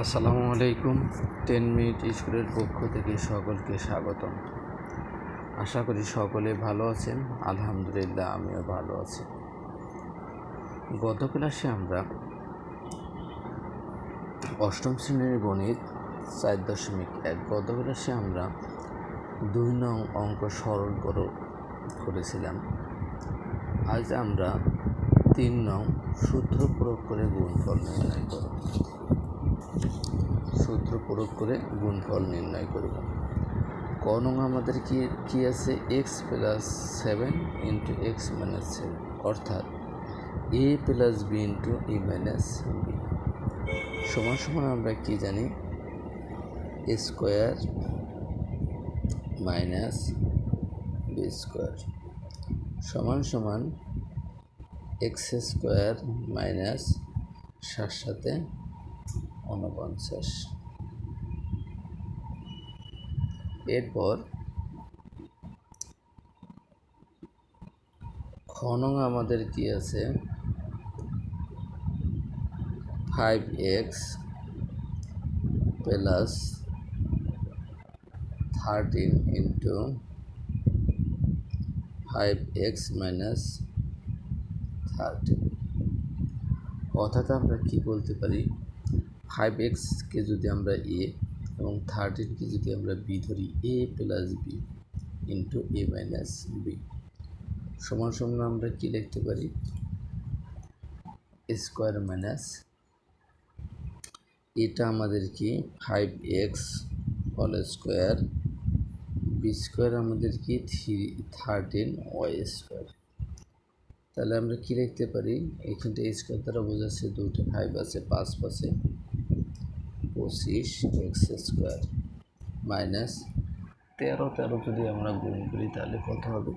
আসসালামু আলাইকুম, ten minute স্কুলের পক্ষ থেকে সকলকে স্বাগতম। আশা করি সকলে ভালো আছেন, আলহামদুলিল্লাহ আমিও ভালো আছি। গত ক্লাসে আমরা অষ্টম শ্রেণির গণিত চার দশমিক এক, গত ক্লাসে আমরা দুই নং অঙ্ক সরল করো করেছিলাম। আজ আমরা তিন নং সূত্র প্রয়োগ করে গুণফল নির্ণয় করব। সূত্র প্রয়োগ করে গুণফল নির্ণয় করব। ক নং আমাদের কি কি আছে? X plus seven into X minus seven অর্থাৎ A plus B into E minus B সমান সমান আমরা কি জানি? A square minus B square সমান সমান এক্স স্কোয়ার মাইনাস সাথে উনপঞ্চাশ এরপর খনং আমাদের কি আছে? Five X plus thirteen into five X minus thirteen অর্থাৎ আমরা কি বলতে পারি? ফাইভ এক্সকে যদি আমরা এ এবং থার্টিনকে যদি আমরা বি ধরি A plus B into A minus B সমান সমান আমরা কি লিখতে পারি? স্কোয়ার মাইনাস এটা আমাদের কি? ফাইভ এক্স হল স্কোয়ার বি স্কোয়ার আমাদের কি? থ্রি থার্টিন ওয়াই স্কোয়ার তাহলে আমরা কি লিখতে পারি? এখানটা স্কোয়ার দ্বারা বোঝাচ্ছে দুটো ফাইভ আছে, পাঁচ পাশে পঁচিশ এক্স স্কোয়ার মাইনাস তেরো তেরো যদি আমরা গুণ করি তাহলে কত হবে?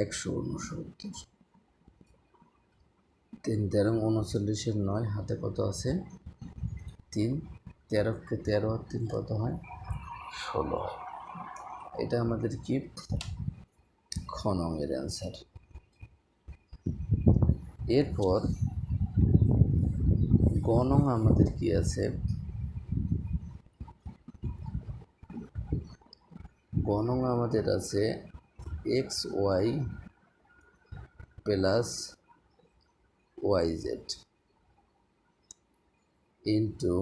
একশো উনসত্তর। তিন তেরো উনচল্লিশের নয়, হাতে কত আছে? তিন। তেরোকে তেরো আর তিন কত হয়? ষোলো। এটা আমাদের কি? খনঙের অ্যান্সার এরপর গণং আমাদের কি আছে? গণং আমাদের আছে X Y plus Y Z into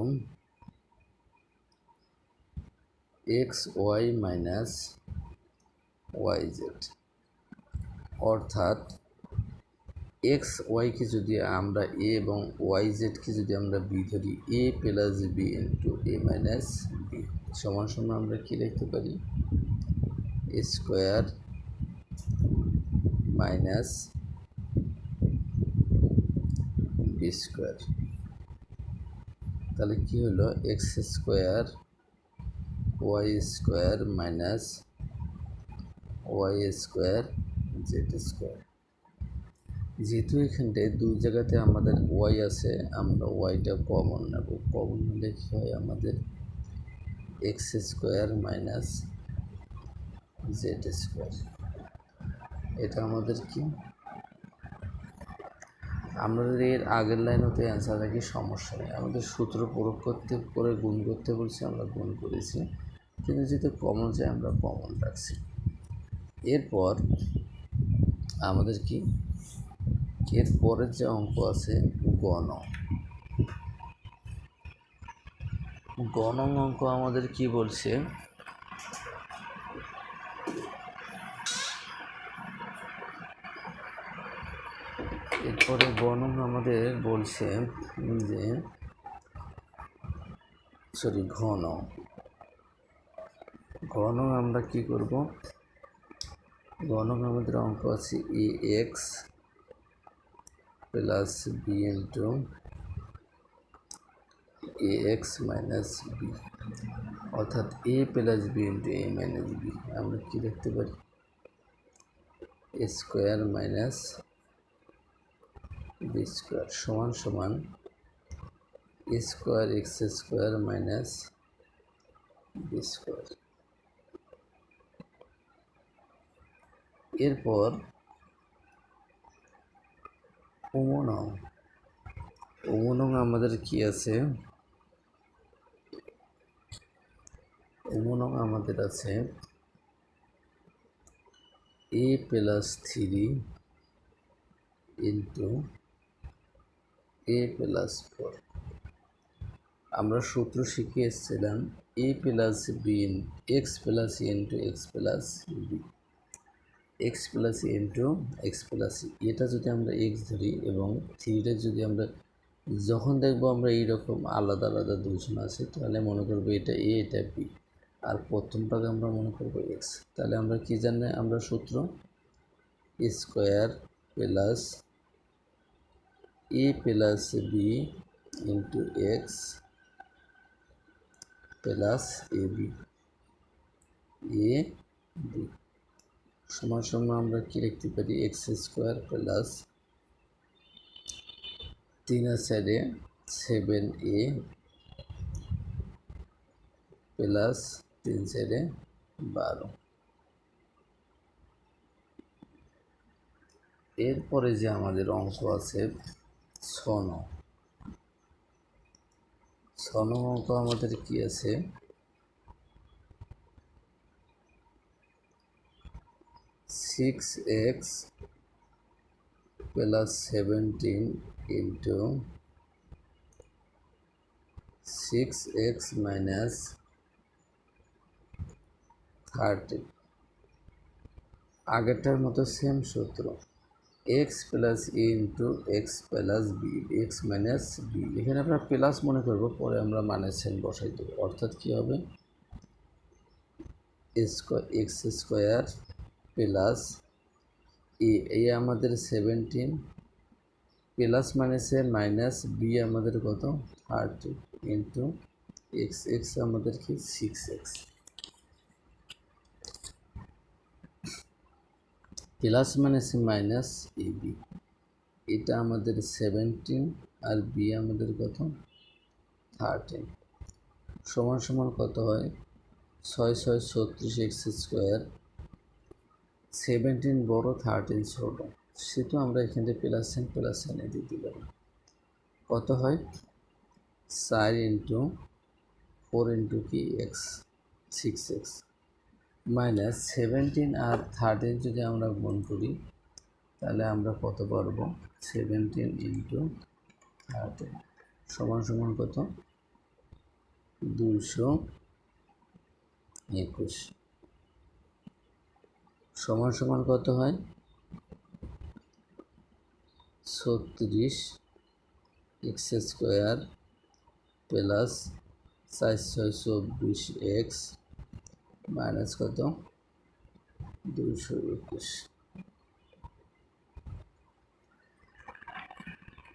X Y minus Y Z. অর্থাৎ এক্স ওয়াইকে যদি আমরা এ এবং ওয়াই জেডকে যদি আমরা বি ধরি, A plus B into A minus B, সমান সমান আমরা কী লিখতে পারি? Square minus B square. তাহলে কী হলো? X square Y square minus Y square Z square. যেহেতু এখানটায় দুই জায়গাতে আমাদের ওয়াই আছে, আমরা ওয়াইটা কমন নেব। কমন নিলে কী হয়? আমাদের X square minus Z square এটা আমাদের কি? আমাদের এর আগের লাইন হতে অ্যান্সার রাখি, সমস্যা নেই। আমাদের সূত্র প্রয়োগ করতে, করে গুণ করতে বলছি, আমরা গুণ করেছি। কিন্তু যেহেতু কমন চাই, আমরা কমন রাখছি। এরপর আমাদের কি? এর পরের যে অঙ্ক আছে গণ গণ অঙ্ক আমাদের কি বলছে? এরপরে গণং আমাদের বলছে যে সরি ঘন ঘন আমরা কি করব? ঘনক আমাদের অঙ্ক আছে A X plus B into A X minus B. অর্থাৎ A plus B into A minus B. আমরা কী দেখতে পারি? A square minus B square সমান সমান square X square minus B square. এরপর ওমনং ওমনং আমাদের কি আছে? ওমনং আমাদের আছে A plus three into A plus four আমরা সূত্র শিখে এসেছিলাম A plus B X plus into X plus B X plus into X plus এটা যদি আমরা এক্স ধরি এবং থ্রিটা যদি আমরা, যখন দেখব আমরা এইরকম আলাদা আলাদা দুজন আছে, তাহলে মনে করব এটা এ এটা বি আর প্রথমটাকে আমরা মনে করব এক্স তাহলে আমরা কি জানি আমরা সূত্র square plus A plus B into X plus A B A B সমান সমান আমরা কি লিখতে পারি? এক্স স্কোয়ার প্লাস তিনের সাইডে সেভেন এ প্লাস তিন সাইডে বারো। এরপরে যে আমাদের অঙ্ক আছে ছন ছন অঙ্ক আমাদের কি আছে? Six X plus seventeen into six X minus thirty আগেরটার মতো সেম সূত্র। X plus A into X plus B X minus B এখানে আমরা প্লাস মনে করব, পরে আমরা মাইনাস বসাই দেবো। অর্থাৎ কী হবে? Square X square plus A এই আমাদের সেভেন্টিন প্লাস মাইনাসে মাইনাস বি আমাদের কত? থার্টি ইন্টু এক্স এক্স আমাদের কি? সিক্স এক্স প্লাস মাইনাসে মাইনাস এ বি। এটা আমাদের সেভেন্টিন আর বি আমাদের কত? থার্টিন সমান সমান কত হয়? ছয় ছয়, ছত্রিশ এক্স স্কোয়ার সেভেন্টিন বড় থার্টিন ছোট। সেহেতু আমরা এখান থেকে প্লাস সাইন প্লাস সাইনে দিতে পারি। কত হয়? চার ইন্টু ফোর ইন্টু কি? X six X minus seventeen আর থার্টিন যদি আমরা গুণ করি, তাহলে আমরা কত পারব? সেভেন্টিন ইন্টু থার্টিন সমান সমান কত? দুশো একুশ। সমান সমান কত হয়? ছত্রিশ এক্স স্কোয়ার প্লাস চার ছয় চব্বিশ এক্স মাইনাস কত? দুইশো একুশ।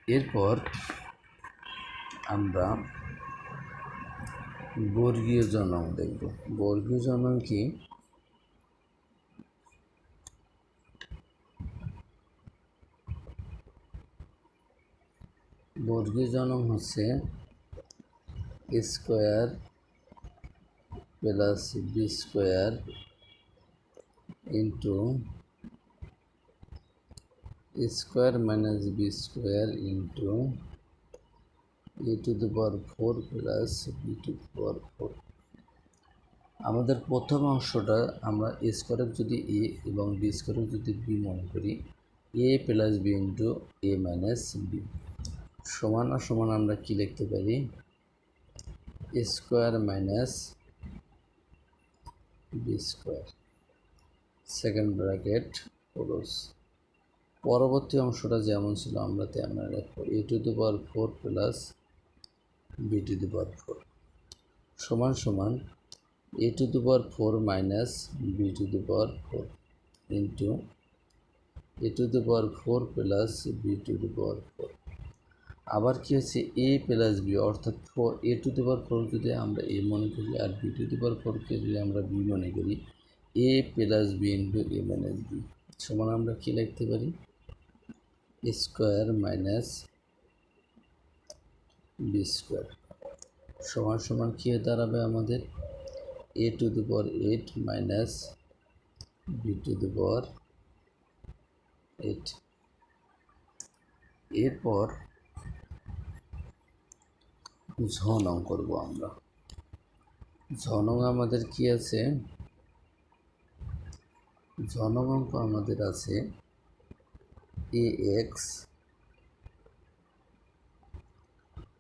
এরপর আমরা বর্গীয় জনম দেখব। বর্গীয় জনম কি? বর্গীয় জনম হচ্ছে square plus B square into square minus B square into A to the power four plus B to the power four. আমাদের প্রথম অংশটা আমরা এ স্কোয়ারের যদি এ এবং বি স্কোয়ারের যদি বি মনে করি, A plus B into A minus B. সমান সমান আমরা কি লিখতে পারি? Square minus B square second bracket close পরবর্তী অংশটা যেমন ছিল, আমরা তেমন রাখব। A to the power four plus B to the power four সমান সমান A to the power four minus B to the power four into A to the power four plus B to the power four আবার কি হচ্ছে? এ plus B অর্থাৎ four A to the power four যদি আমরা এ মনে করি আর B to the পাওয়ার ফোরকে যদি আমরা বি মনে করি A plus B into A minus B সমান আমরা কী লিখতে পারি? স্কোয়ার মাইনাস বি স্কোয়ার সমান সমান কী দাঁড়াবে আমাদের? A to the power eight minus B to the power eight এরপর ঝ নং করব আমরা। জনক আমাদের কি আছে? জনক অঙ্ক আমাদের আছে A X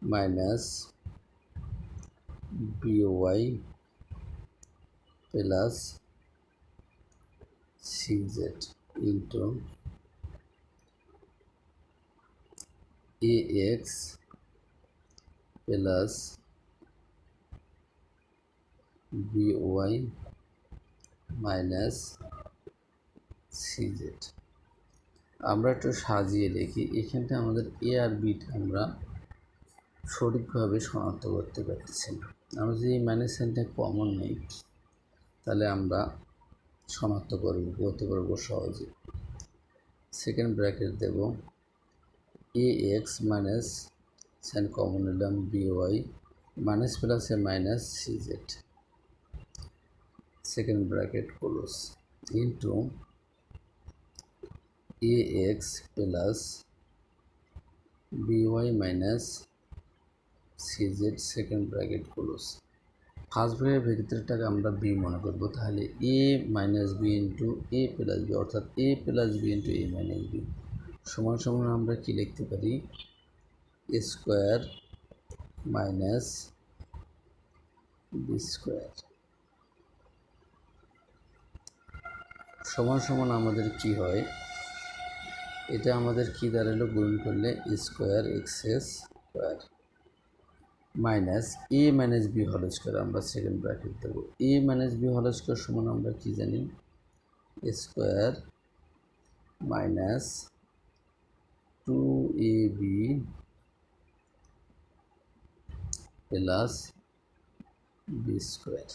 minus B Y plus C Z into A X plus B Y minus C Z আমরা একটু সাজিয়ে দেখি, এখানটা আমাদের এ আর বিটা আমরা সঠিকভাবে শনাক্ত করতে পারতেছি না। আমরা যদি মাইনাস সাইনটা কমন নেই, তাহলে আমরা শনাক্ত করব, করতে পারব সহজে। Second bracket Dev A X minus sign common নিলাম বিওয়াই মাইনাস প্লাসে minus C Z second bracket close into A X plus B Y minus C Z second bracket close first bracket ভিতরটাকে আমরা বি মনে করব, তাহলে A minus B into A plus B অর্থাৎ A plus B into A minus B সমান সমান আমরা কি লিখতে পারি? Square minus B square. সমান সমান আমাদের কি হয়? এটা আমাদের কি দাঁড়াল? গুণ করলে square XS square minus A minus B হল স্কোয়ার আমরা সেকেন্ড ব্র্যাকেট দেবো। এ মাইনাস বি হল স্কোয়ার সমান আমরা কি জানি? Square minus two A B plus B square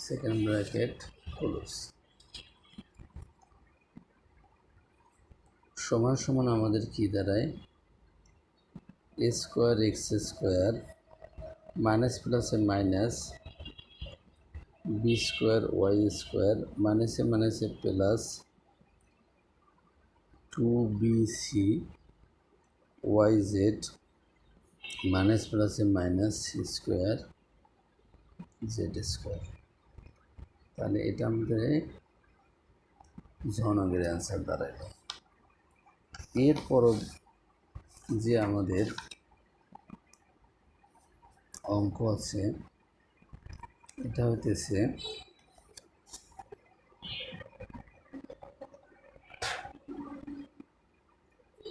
second bracket close সমান সমান আমাদের কি দাঁড়ায়? A square X square minus প্লাসে minus B square Y square মাইনাসে মাইনাসে plus two B C Y Z minus প্লাসে মাইনাস স্কোয়ার জেড স্কোয়ার তাহলে এটা আমাদের জনকের অ্যান্সার দাঁড়াইলো। এরপর যে আমাদের অঙ্ক আছে, এটা হইতেছে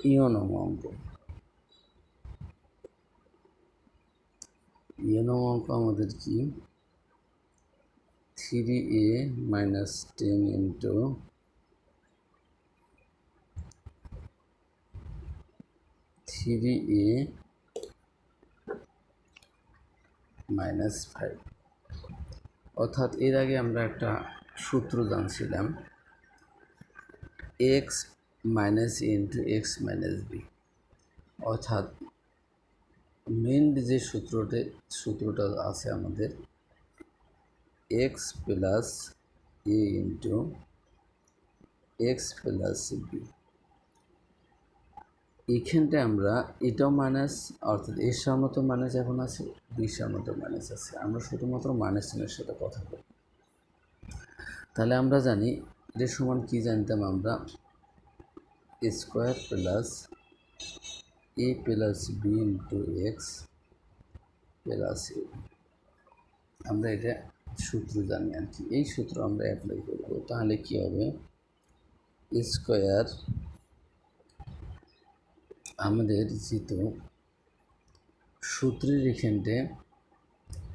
ইয়নম অঙ্ক ইয়নম অঙ্ক আমাদের কি three A minus ten into three A minus five অর্থাৎ এর আগে আমরা একটা সূত্র জানছিলাম X minus into X minus B অর্থাৎ মেন যে সূত্রটি সূত্রটা আছে আমাদের X plus A into X plus B এইখানটায় আমরা এটাও মাইনাস অর্থাৎ এর মতো মাইনাস এখন আছে বিশার মতো মাইনাস আছে। আমরা শুধুমাত্র মাইনাস চিহ্নের সাথে কথা বলি। তাহলে আমরা জানি, এটার সমান কি জানতাম আমরা? Square plus A plus B into X plus A. আমরা এটা সূত্র জানি আর কি। এই সূত্র আমরা অ্যাপ্লাই করব। তাহলে কি হবে? স্কোয়ার আমাদের যেহেতু সূত্রের এখানটে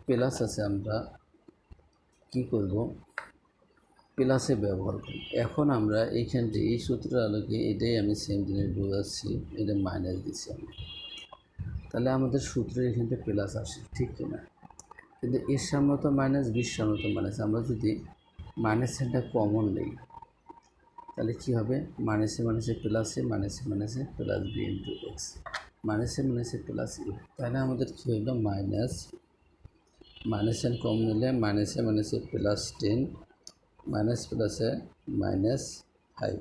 প্লাস আছে, আমরা কি করব? প্লাসে ব্যবহার করি। এখন আমরা এইখানটে এই সূত্রের আলোকে এটাই আমি সেম জিনিস বোঝাচ্ছি, এটা মাইনাস দিচ্ছি আমি। তাহলে আমাদের সূত্রের এখানটা প্লাস আসে, ঠিক কিনা? কিন্তু এর সামনে তো মাইনাস বিশ সামনে তো মাইনাস আমরা যদি মাইনাস সেন্টার কমন নেই, তাহলে কী হবে? মাইনাসে মাইনাসে প্লাসে মাইনাসে মাইনাসে প্লাস বি ইন্টু এক্স মাইনাসে মাইনাসে প্লাস এ তাহলে আমাদের কী হলো? মাইনাস মাইনাস এন কম নিলে মাইনাসে মাইনাসে প্লাস টেন মাইনাস প্লাসে মাইনাস ফাইভ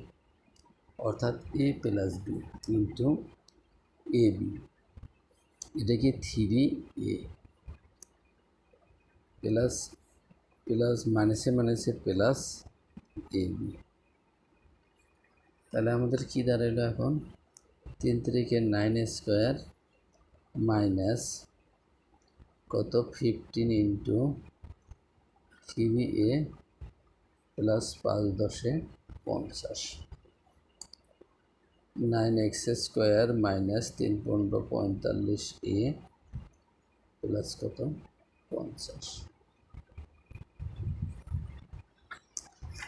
অর্থাৎ A plus B into A B এটা কি থ্রি এ প্লাস প্লাস মাইনাসে মাইনাসে প্লাস এ বি তাহলে আমাদের কি দাঁড়াল এখন? তিন তারিখে নাইন স্কোয়ার মাইনাস কত fifteen into three A plus পাঁচ দশে পঞ্চাশ। নাইন এক্স স্কোয়ার মাইনাস তিন পনেরো পঁয়তাল্লিশ এ প্লাস কত? পঞ্চাশ।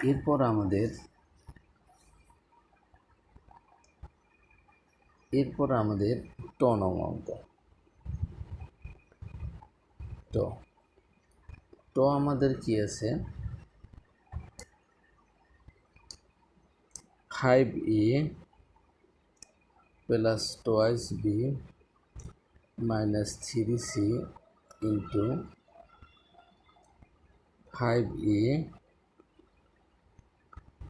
এরপর আমাদের এরপর আমাদের ট নং অঙ্ক ট। ট আমাদের কি আছে? Five A plus twice B minus three C into five A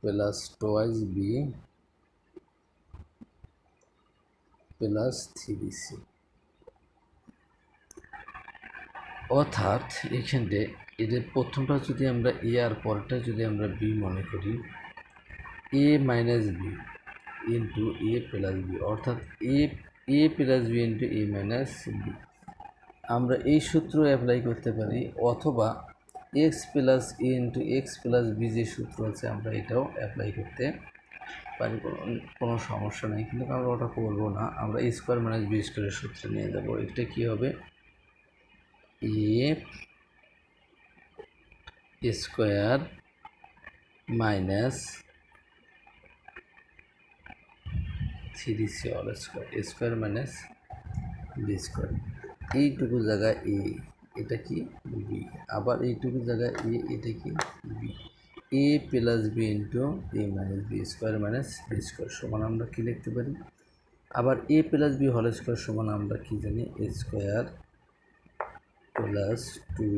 plus twice B plus three C অর্থাৎ এখানে এদের প্রথমটা যদি আমরা এ আর পরেরটা যদি আমরা বি মনে করি A minus B into A plus B অর্থাৎ A A plus B into A minus B আমরা এই সূত্র অ্যাপ্লাই করতে পারি, অথবা X plus A into X plus B যে সূত্র আছে, আমরা এটাও অ্যাপ্লাই করতে পারি, কোনো সমস্যা নেই। কিন্তু আমরা ওটা করব না, আমরা স্কোয়ার মাইনাস বি স্কোয়ারের সূত্রে নিয়ে যাব। এটা কী হবে? A square minus three C all square square minus B square. এইটুকু জায়গায় এ, এটা কি? বি। আবার এইটুকু জায়গায় এ, এটা কি? B. A plus B into A minus B square minus B square সমান আমরা কী লিখতে পারি? আবার এ প্লাস বি হল স্কোয়ার সমান আমরা কী জানি? A square plus two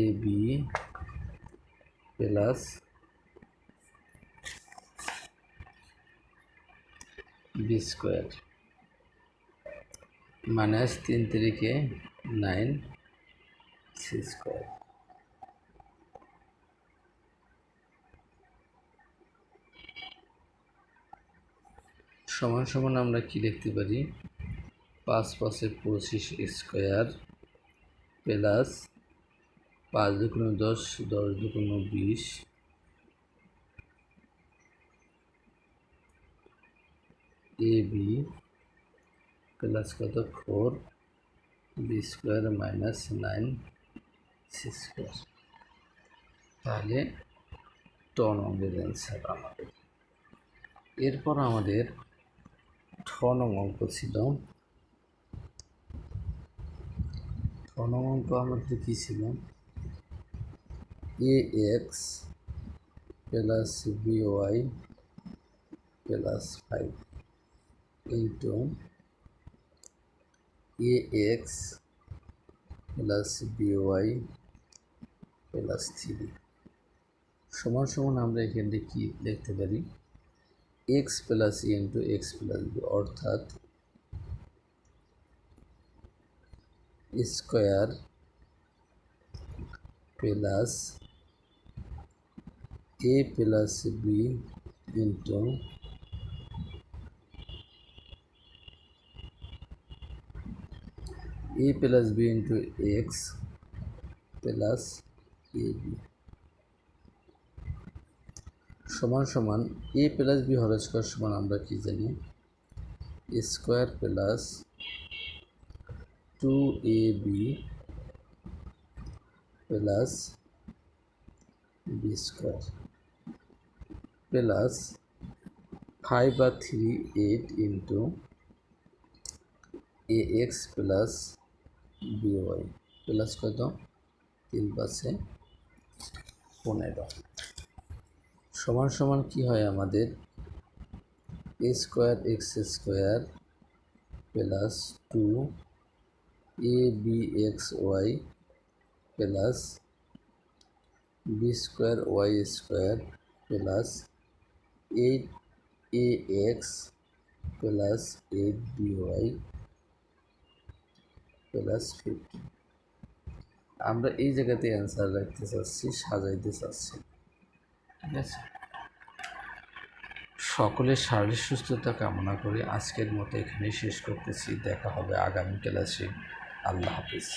A B plus B square minus তিন তিরিকে নাইন সি স্কোয়ার সমান সমান আমরা কি লিখতে পারি? পাঁচ পাঁচে পঁচিশ স্কোয়ার প্লাস পাঁচ দুগুণ দশ দশ দুগুণ বিশ এ বি প্লাস কত? Four B square minus nine C square তাহলে ট নম্বরের অ্যান্সার আমাদের। এরপর আমাদের ঠ অঙ্ক ছিল। ঠ নং অঙ্ক আমাদের কী ছিল? A X plus B Y plus five into A X plus B Y plus three সমান সমান আমরা এখানে কি লিখতে পারি? X plus into X plus B অর্থাৎ square plus A plus B into A plus B into X plus A B সমান সমান এ প্লাস বি হল স্কোয়ার সমান আমরা কি জানি? Square plus two A B plus B square plus five R three eight into A X plus B Y plus কত? তিন পাশে পনেরো। সমান সমান কি হয় আমাদের? A square X square plus two A B X Y plus B square Y square plus eight A X plus eight B Y plus fifty আমরা এই জায়গাতে অ্যান্সার রাখতে চাচ্ছি, সাজাইতে চাচ্ছি। ঠিক আছে? সকলের শারীরিক সুস্থতা কামনা করে আজকের মতো এখানেই শেষ করতেছি। দেখা হবে আগামী ক্লাসে। আল্লাহ হাফিজ।